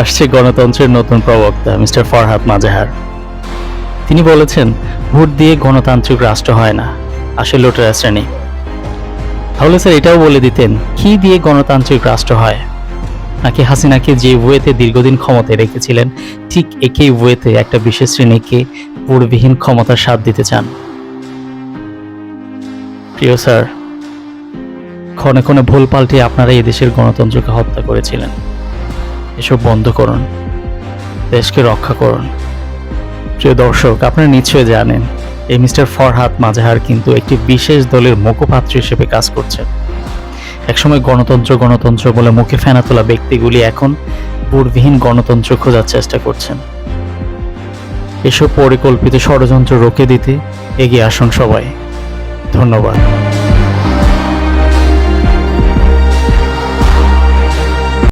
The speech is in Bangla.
আসছে গণতন্ত্রের নতুন প্রবক্তা, মিস্টার ফরহাদ মাজেহার তিনি বলেছেন, ভোট দিয়ে গণতান্ত্রিক রাষ্ট্র হয় না, আসে লোটেরা শ্রেণি। তাহলে স্যার এটাও বলে দিতেন, কি দিয়ে গণতান্ত্রিক রাষ্ট্র হয়? নাকি হাসিনাকে যে ওয়েতে দীর্ঘদিন ক্ষমতায় রেখেছিলেন, ঠিক একই ওয়েতে একটা বিশেষ শ্রেণীকে পূর্ববিহীন ক্ষমতার স্বাদ দিতে চান? প্রিয় স্যার ক্ষণে ক্ষণে ভুল পাল্টে আপনারা এই দেশের গণতন্ত্রকে হত্যা করেছিলেন। এসব বন্ধ করুন। দেশকে রক্ষা করুন। প্রিয় দর্শক, আপনারা নিশ্চয়ই জানেন, এই মিস্টার ফরহাদ মাজাহার কিন্তু একটি বিশেষ দলের মুখপাত্র হিসেবে কাজ করছেন। একসময় গণতন্ত্র গণতন্ত্র বলে মুখে ফেনা তোলা ব্যক্তিগুলি এখন পূর্ববিহীন গণতন্ত্র খোঁজার চেষ্টা করছেন। এসব পরিকল্পিত ষড়যন্ত্র রোকে দিতে এগিয়ে আসুন সবাই। ধন্যবাদ।